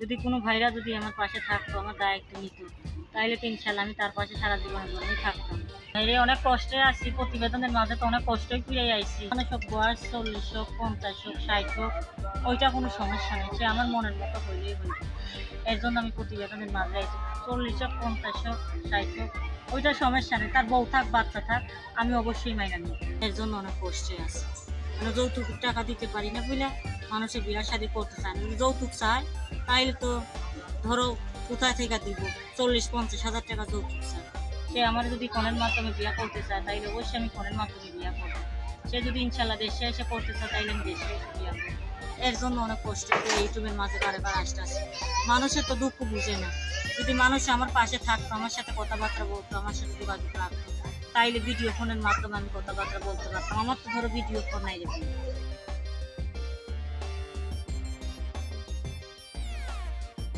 যদি কোনো ভাইরা যদি আমার পাশে থাকতো, আমার দায়িত্ব নিত, তাইলে তো ইনশাল্লাহ আমি তার পাশে সারা জীবনের জন্যই থাকতাম। বাইরে অনেক কষ্টে আসছি প্রতিবেদনের মাঝে তো অনেক কষ্টই ফিরে আইছি। অনেক সব বয়স, চল্লিশ হোক, পঞ্চাশ হোক, ষাট হোক, ওইটা কোনো সমস্যা নেই, সে আমার মনের মতো হইলেই হইবে এর জন্য আমি প্রতিবেদনের মাঝে আইছি। চল্লিশ হোক, পঞ্চাশ হোক, ষাট হোক, ওইটা সমস্যা নেই, তার বউ থাক, বাচ্চা থাক, আমি অবশ্যই মাইনা নিই এর জন্য অনেক কষ্টে আছি। মানে যৌতুক টাকা দিতে পারি না বুঝলে মানুষের বিয়া শাদি করতে চায় যৌতুক চায় তাইলে তো ধরো কোথায় থেকে দিব? চল্লিশ, পঞ্চাশ হাজার টাকা যৌতুক চায় সে আমার যদি ফোনের মাধ্যমে বিয়া করতে চায়, তাইলে অবশ্যই আমি ফোনের মাধ্যমে বিয়া করব। সে যদি ইনশাল্লাহ দেশে এসে করতে চায়, তাইলে আমি দেশে এসে বিয়া করব। এর জন্য অনেক কষ্ট করে ইউটিউবের মাঝে বারেবার আসতে আসে মানুষের তো দুঃখ বুঝে না। যদি মানুষ আমার পাশে থাকতো, আমার সাথে কথাবার্তা বলতো, আমার সাথে যোগাযোগ রাখতো, তাইলে ভিডিও ফোনের মাধ্যমে আমি কথাবার্তা বলতে পারতাম। আমার তো ধরো ভিডিও ফোন নাই রে